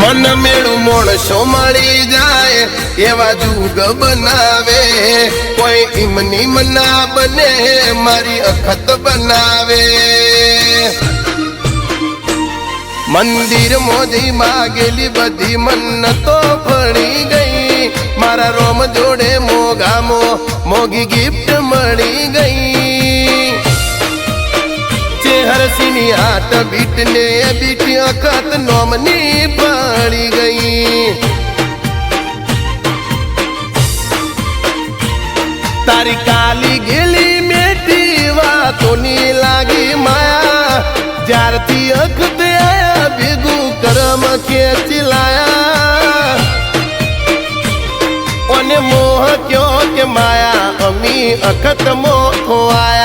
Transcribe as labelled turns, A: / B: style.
A: મન મેળું મોણસો મળી જાય, એવા જુગ બનાવે. કોઈ ઈમની મના બને, મારી અખત બનાવે. મંદિર મોજી માગેલી બધી મન્નતો ફળી ગઈ. મારા રોમ જોડે મોગામો, મોગી ગિફ્ટ મળી ગઈ. ચેહરસીની આટ બીટ ને બીટી અખત નોમની પડી તારી કાલી ગેલી મેઠી વાતોની લાગી માયા. જ્યારથી અખતે આયા, ભેગું કરમ ખેંચી લાયા. અને મોહ કયો કે માયા, અમી અખત મોહ આયા